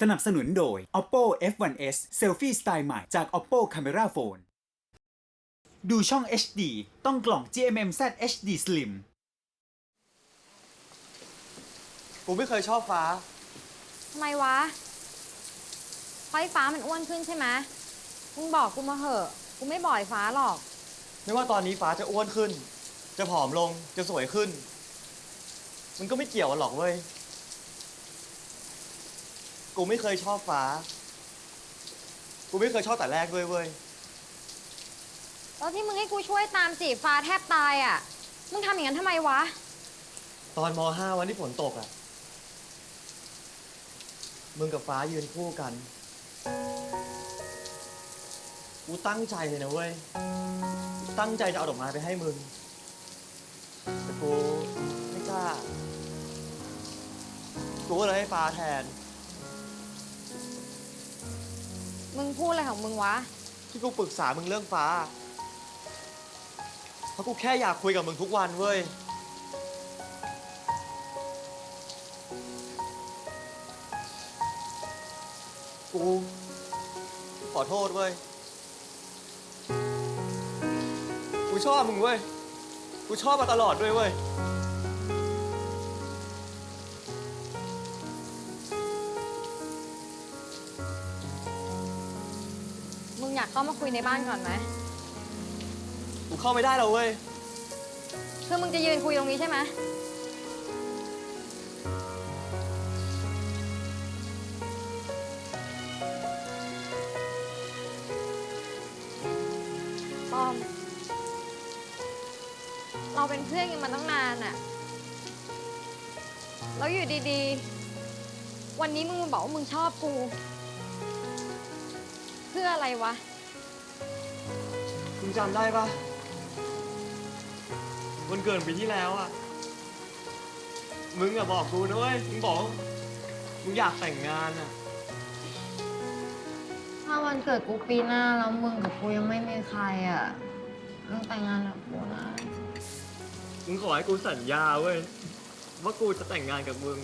สนับสนุนโดย Oppo F1s Selfie สไตล์ใหม่จาก Oppo Camera Phone ดูช่อง HD ต้องกล่อง GMMZ HD Slim กูไม่เคยชอบฟ้า ทำไมวะเพราะไอ้ฟ้ามันอ้วนขึ้นใช่ไหมมึงบอกกูมาเหอะ กูไม่บ่อยฟ้าหรอก ไม่ว่าตอนนี้ฟ้าจะอ้วนขึ้น จะผอมลง จะสวยขึ้น มันก็ไม่เกี่ยวกันหรอกเว้ย กูไม่เคยชอบฟ้า กูไม่เคยชอบแต่แรกด้วยเว้ยแล้วที่มึงให้กูช่วยตามจีบฟ้าแทบตายอะ มึงทำอย่างนั้นทำไมวะ ตอนม .5 วันที่ฝนตกอะ มึงกับฟ้ายืนคู่กัน กูตั้งใจเลยนะเว้ย ตั้งใจจะเอาดอกไม้ไปให้มึง แต่กูไม่กล้า กูก็เลยให้ฟ้าแทน มึงพูดอะไรของมึงวะ ที่กูปรึกษามึงเรื่องฟ้า เพราะกูแค่อยากคุยกับมึงทุกวันเว้ย กูขอโทษเว้ย กูชอบมึงเว้ย กูชอบมาตลอดด้วยเว้ย อยากเข้ามาคุยในบ้านก่อนไหมกูเข้าไม่ได้แล้วเว้ย คือมึงจะยืนคุยตรงนี้ใช่ไหมปอม เราเป็นเพื่อนกันมาตั้งนานอะแล้วอยู่ดีๆ วันนี้มึงมาบอกว่ามึงชอบกู เพื่ออะไรวะ มึงจำได้ปะวันเกิดปีที่แล้วอะ มึงอะบอกกูนะเว้ย มึงบอกว่ามึงอยากแต่งงานอะถ้าวันเกิดกูปีหน้าแล้วมึงกับกูยังไม่มีใครอะมึงแต่งงานกับกูนะมึงขอให้กูสัญญาเว้ย ว่ากูจะแต่งงานกับมึง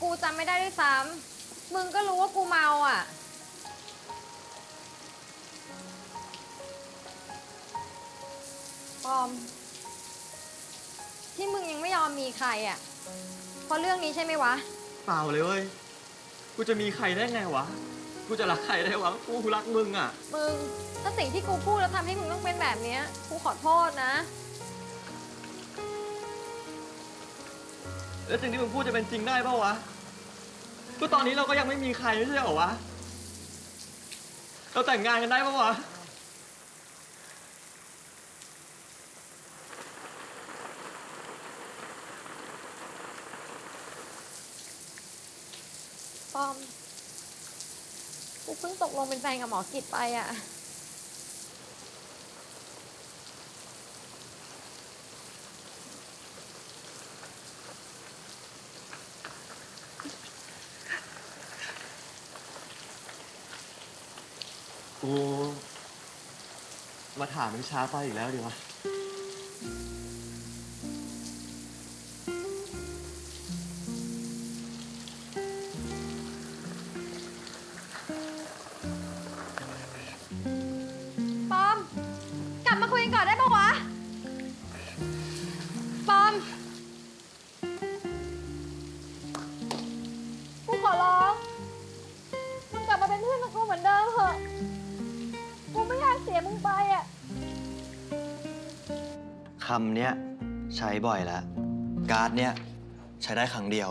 กูจำไม่ได้ด้วยซ้ำมึงก็รู้ว่ากูเมาอะ ปอม ที่มึงยังไม่ยอมมีใครอะ เพราะเรื่องนี้ใช่ไหมวะ เปล่าเลยเว้ย กูจะมีใครได้ไงวะ กูจะรักใครได้วะ กูรักมึงอะ มึง ถ้าสิ่งที่กูพูดแล้วทำให้มึงต้องเป็นแบบเนี้ยกูขอโทษนะ แล้วสิ่งที่มึงพูดจะเป็นจริงได้ปะวะ ก็ตอนนี้เราก็ยังไม่มีใครไม่ใช่เหรอวะ เราแต่งงานกันได้ปะวะ ปอม กูเพิ่งตกลงเป็นแฟนกับหมอกิจไปอะ กูมาถามมึงช้าไปอีกแล้วดีวะ ก่อนได้ปะวะ ปอม กูขอร้อง มึงกลับมาเป็นเพื่อนกับกูเหมือนเดิมเถอะ กูไม่อยากเสียมึงไปอะ คำเนี้ยใช้บ่อยแล้ว การ์ดเนี้ยใช้ได้ครั้งเดียว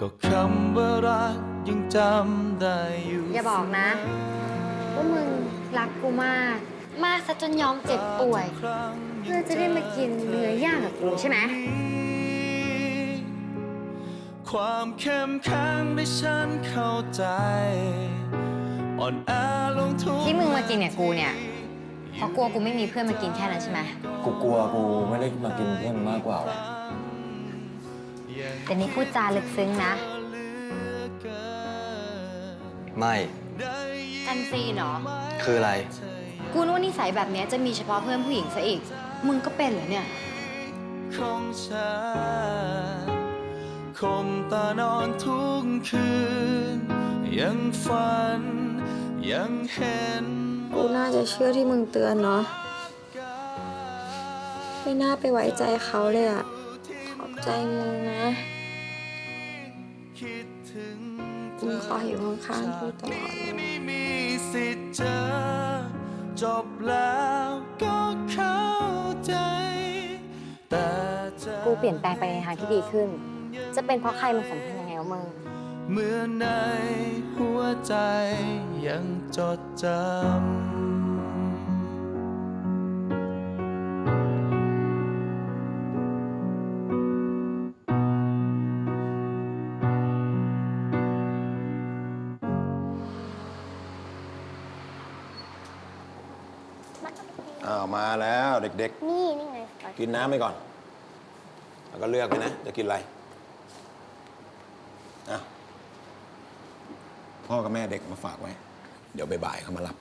ก็คำว่ารักยังจำได้อยู่อย่าบอกนะ ว่ามึงรักกูมาก มากซะจนยอมเจ็บป่วย เพื่อจะได้มากินเนื้อย่างกับกูใช่ไหม ความเข้มแข็งที่ฉันเข้าใจ อ่อนแอลงทุกที่มึงมากินเนี่ยกูเนี่ยเพราะกลัวกูไม่มีเพื่อนมากินแค่นั้นใช่ไหม กูกลัวกูไม่ได้มากินเพื่อนมากกว่าว่ะ แต่นี่พูดจาลึกซึ้งนะ ไม่ กันซีนเหรอคืออะไร กูนึกว่านิสัยแบบเนี้ยจะมีเฉพาะเพื่อนผู้หญิงซะอีก มึงก็เป็นเหรอเนี่ย ของฉันคมตานอนทุกคืน ยังฝัน ยังเห็นกูน่าจะเชื่อที่มึงเตือนเนาะไม่น่าไปไว้ใจเขาเลยอะขอบ ใจมึงนะคิดถึงเธมึงขออยู่ข้างๆกูตลอดเลยไม่มีสิทธิ์เจอจบแล้วก็เข้าใจ แต่จะกูเปลี่ยนแปลงไปในทางที่ดีขึ้น จะเป็นเพราะใครมันสำคัญยังไงวะมึง เมื่อในหัวใจยังจดจำ อ้าวมาแล้วเด็กนี่นี่ไงๆกินน้ำไปก่อน แล้วก็เลือกไปนะ จะกินอะไรอะพ่อกับแม่เด็กมาฝากไว้ เดี๋ยวบ่ายๆเขามารับ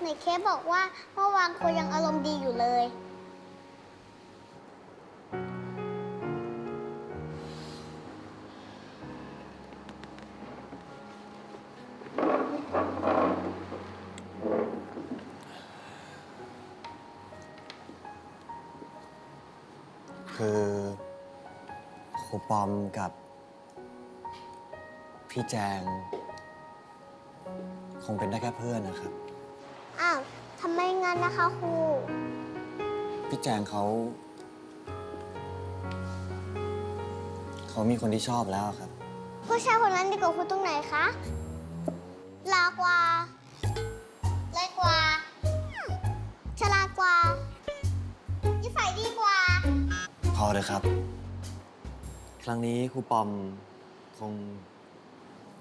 ไหนเคสบอกว่าเมื่อวานครูยังอารมณ์ดีอยู่เลย คือครูปอมกับ พี่แจง คงเป็นได้แค่เพื่อนนะครับ อ้าวทำไมงั้นนะคะครูพี่แจงเขา เขามีคนที่ชอบแล้วครับ ผู้ชายคนนั้นดีกว่าครูตรงไหนคะลากว่าเล็กกว่า พอเลยครับ ครั้งนี้ครูปอมคง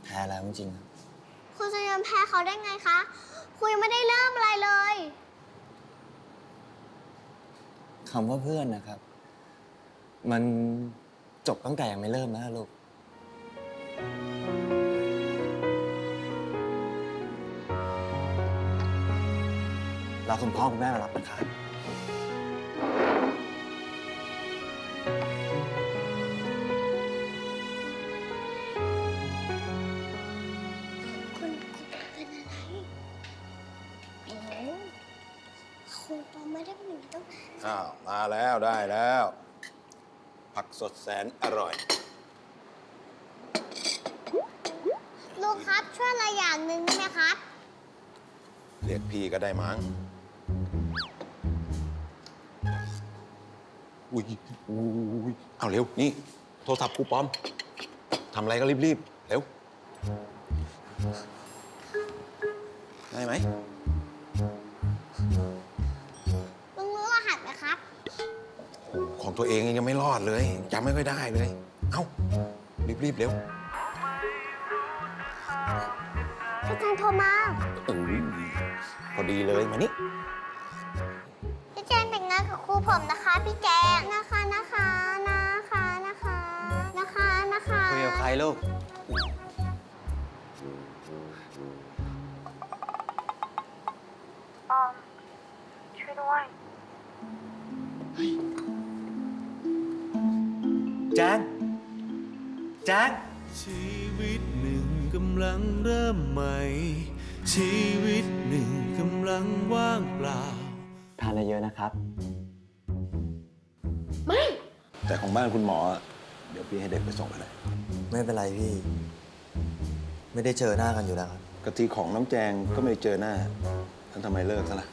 แพ้แล้วจริงๆครับคุณจะยอมแพ้เขาได้ไงคะครูยังไม่ได้เริ่มอะไรเลย คำว่าเพื่อนนะครับ มันจบตั้งแต่ยังไม่เริ่มนะลูก เราคุณพ่อคุณแม่มารับนะครับ อมไม่ได้เป็นอย่างนี้ต้องอ้าวมาแล้วได้แล้ว ผักสดแสนอร่อยลูกครับช่วยอะไรอย่างหนึ่งได้ไหมครับ เรียกพี่ก็ได้มั้งอุ้ยอุ้ยเอาเร็ว นี่ โทรศัพท์ครูปอมทำอะไรก็รีบๆ เร็ว ได้ไหม ตัวเองยังไม่รอดเลยจำไม่ค่อยได้เลย เอ้า รีบๆเร็วพี่แจงโทรมาเออพอดีเลยมานี่ พี่แจงแต่งงานกับครูผมนะคะ พี่แจงนะคะนะคะนะคะนะคะนะคะนะคะคุยกับใครลูก แจ้งแจ้งชีวิตหนึ่งกำลังเริ่มใหม่ ชีวิตหนึ่งกำลังว่างเปล่า ทานเยอะๆนะครับแต่ของบ้านคุณหมอ เดี๋ยวพี่ให้เด็กไปส่งไปเลย ไม่เป็นไรพี่ ไม่ได้เจอหน้ากันอยู่แล้วครับกะทิของน้องแจงก็ไม่ได้เจอหน้าแล้วทำไมเลิกซะล่ะ